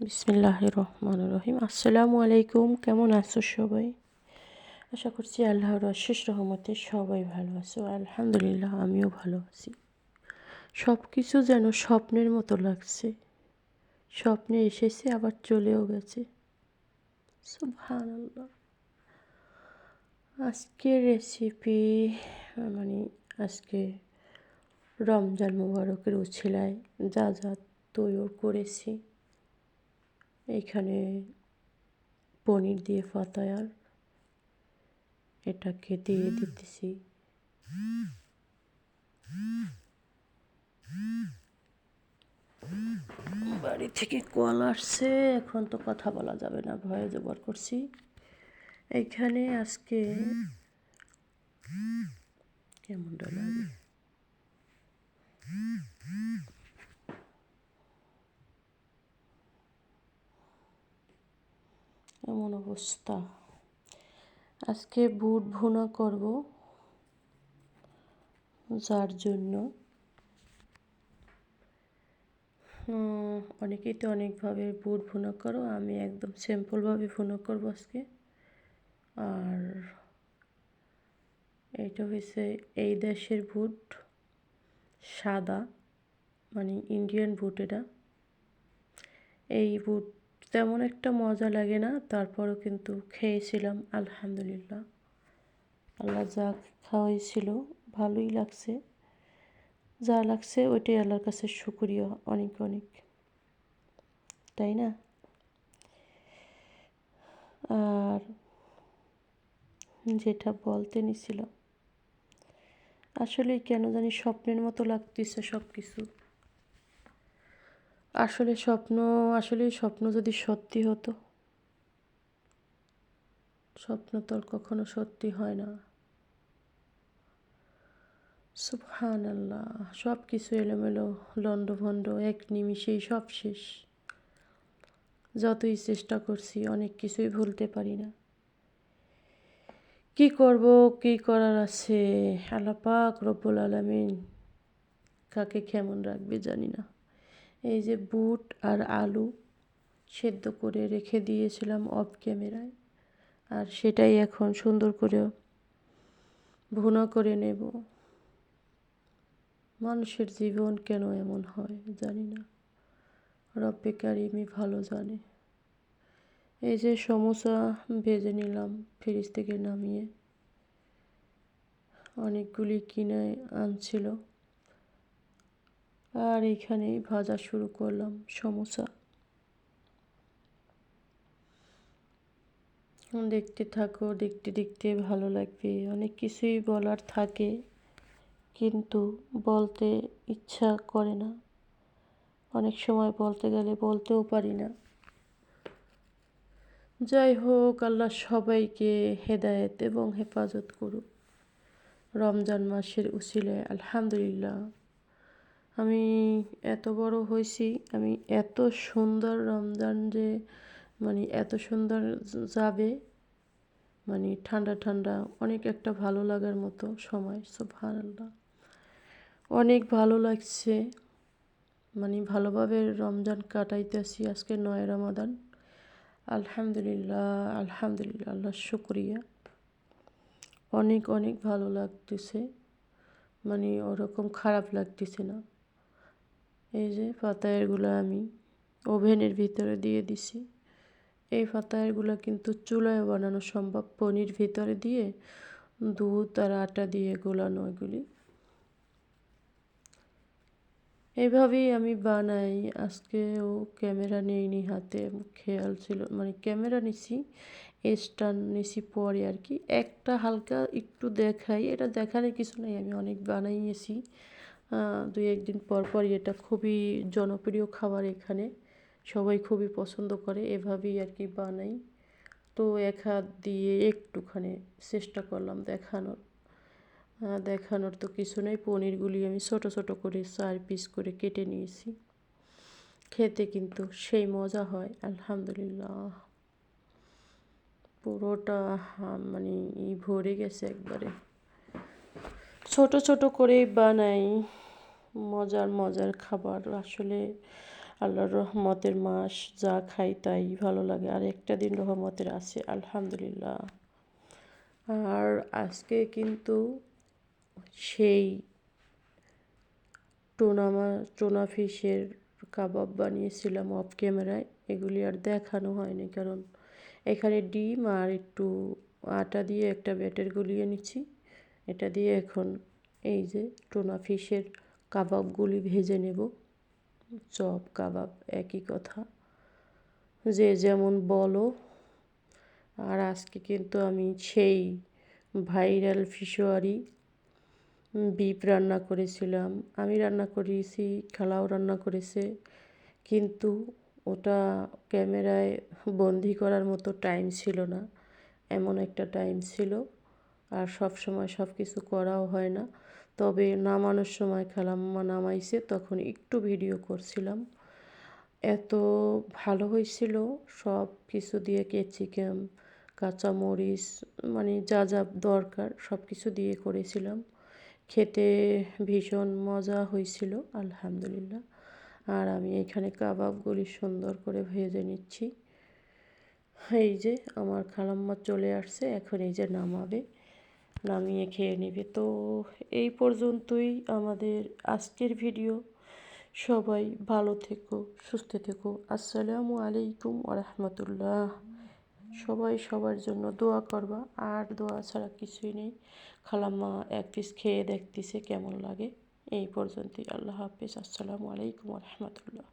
বিসমিল্লাহ রহমান রহিম আসসালামু আলাইকুম কেমন আছো সবাই? আশা করছি আল্লাহর অশেষ রহমতে সবাই ভালো আছো। আলহামদুলিল্লাহ, আমিও ভালো আছি। সব কিছু যেন স্বপ্নের মতো লাগছে। স্বপ্নে এসেছে, আবার চলেও গেছে। সুবহান আল্লাহ আজকের রেসিপি মানে আজকে রমজান মুবারকের উছিলায় যা যা তৈরি করেছি। এইখানে পনির দিয়ে ফাতায়ার এটাকে দিয়ে দিতেছি। বাড়ি থেকে কল আসছে, এখন তো কথা বলা যাবে না, ভয়ে জবর করছি। এইখানে আজকে কেমনটা লাগে এমন অবস্থা। আজকে বুট ভুনা করব যার জন্য। অনেকেই তো অনেকভাবে বুট ভুনা করো, আমি একদম সিম্পলভাবে ভুনা করব আজকে। আর এটা হয়েছে এই দেশের বুট, সাদা মানে ইন্ডিয়ান বুট এটা। এই বুট তেমন একটা মজা লাগে না, তারপরও কিন্তু খেয়েছিলাম, আলহামদুলিল্লাহ। আল্লাহ যা খাওয়াইছিল, ভালোই লাগছে। যা লাগছে, ওইটাই আল্লাহর কাছে শুক্রিয়া, অনেক অনেক। তাই না? আর যেটা বলতে নিছিল আসলে কেন জানি স্বপ্নের মতো লাগতেছে সব কিছু আসলে স্বপ্ন আসলে স্বপ্ন যদি সত্যি হতো। স্বপ্ন তো কখনো সত্যি হয় না। সুবহান আল্লাহ সব কিছু এলোমেলো, লণ্ডভণ্ড, এক নিমিষেই সব শেষ। যতই চেষ্টা করছি, অনেক কিছুই ভুলতে পারি না। কি করব, কি করার আছে? আল্লাপাক রব্বুল আলমিন কাকে কেমন রাখবে জানি না। এই যে বুট আর আলু সেদ্ধ করে রেখে দিয়েছিলাম অফ ক্যামেরায় আর সেটাই এখন সুন্দর করে ভুনা করে নেব। মানুষের জীবন কেন এমন হয় জানি না। রব্বে কারিমি ভালো জানে। এই যে সমোসা ভেজে নিলাম ফ্রিজ থেকে নামিয়ে। অনেকগুলি কিনে আনছিল। আর এখানেই ভাজা শুরু করলাম সমোসা। দেখতে থাকো, দেখতে দেখতে ভালো লাগবে। অনেক কিছুই বলার থাকে, কিন্তু বলতে ইচ্ছা করে না। অনেক সময় বলতে গেলে বলতেও পারি না। যাই হোক, আল্লাহ সবাইকে হেদায়েত এবং হেফাজত করুক। রমজান মাসের উচিলে আলহামদুলিল্লাহ। আমি এত বড় হয়েছি, আমি এত সুন্দর রমজান যে মানে এত সুন্দর যাবে মানে ঠান্ডা ঠান্ডা, অনেক একটা ভালো লাগার মতো সময় সব আল্লাহ অনেক ভালো লাগছে মানে ভালোভাবে রমজান কাটাইতেছি আজকে নয় রমাদান। আলহামদুলিল্লাহ আলহামদুলিল্লাহ, আল্লাহ শুক্রিয়া। অনেক অনেক ভালো লাগতেছে মানে ওরকম খারাপ লাগতেছে না। এই যে পাতায়ারগুলো আমি ওভেনের ভিতরে দিয়ে দিছি। এই পাতায়ারগুলো কিন্তু চুলায় বানানো সম্ভব, পনির ভিতরে দিয়ে, দুধ আর আটা দিয়ে গোলানো এগুলি এভাবেই আমি বানাই। আজকেও ক্যামেরা নেইনি হাতে, খেয়াল ছিল মানে ক্যামেরা নিছি স্ট্যান্ড নিছি পরে আর কি। একটা হালকা একটু দেখাই, এটা দেখানোর কিছু নেই, আমি অনেক বানাইয়েছি। দুই একদিন পর পর এটা খুবই জনপ্রিয় খাবার এখানে। সবাই খুবই পছন্দ করে, এভাবেই আর কি বানাই। তো এক হাত দিয়ে একটুখানি চেষ্টা করলাম দেখানোর। দেখানোর তো কিছু নেই, পনিরগুলি আমি ছোট ছোট করে চার পিস করে কেটে নিয়েছি। খেতে কিন্তু সেই মজা হয়, আলহামদুলিল্লাহ। পুরোটা মানে ভরে গেছে একবারে। ছোট ছোট করেই বানাই। মজার মজার খাবার। আসলে আল্লাহর রহমতের মাস যা খাই তাই ভালো লাগে। আর একটা দিন রহমতের আছে, আলহামদুলিল্লাহ। আর আজকে কিন্তু সেই টোনা টোনা ফিশের কাবাব বানিয়েছিলাম অফ ক্যামেরায় এগুলি আর দেখানো হয়নি, কারণ এখানে ডিম আর একটু আটা দিয়ে একটা ব্যাটার গুলিয়ে নিচ্ছি। এটা দিয়ে এখন এই যে টোনা ফিশের কাবাবগুলি ভেজে নেব। চপ, কাবাব একই কথা। যে যেমন বলো। আর আজকে কিন্তু আমি সেই ভাইরাল ফিশোয়ারি বিপ রান্না করেছিলাম। আমি রান্না করেছি, খালাও রান্না করেছে। কিন্তু ওটা ক্যামেরায় বন্দি করার মতো টাইম ছিল না। এমন একটা টাইম ছিল। আর সব সময় সব কিছু করাও হয় না। তবে নামানোর সময় খালাম্মা নামাইছে, তখন একটু ভিডিও করছিলাম। এত ভালো হয়েছিল, সব কিছু দিয়ে ক্যাপসিকাম, কাঁচামরিচ মানে যা যা দরকার সব কিছু দিয়ে করেছিলাম। খেতে ভীষণ মজা হয়েছিল, আলহামদুলিল্লাহ। আর আমি এখানে কাবাবগুলি সুন্দর করে ভেজে নিচ্ছি। এই যে আমার খালাম্মা চলে আসছে, এখন এই যে নামাবে। নামিয়ে খেয়ে নেবে। তো এই পর্যন্তই আমাদের আজকের ভিডিও। সবাই ভালো থেকো, সুস্থ থেকো। আসসালামু আলাইকুম ওরহমতুল্লাহ। সবাই সবার জন্য দোয়া করবা, আর দোয়া ছাড়া কিছুই নেই। খালাম্মা এক পিস খেয়ে দেখতেছে কেমন লাগে। এই পর্যন্তই। আল্লাহ হাফিজ। আসসালামু আলাইকুম রহমতুল্লাহ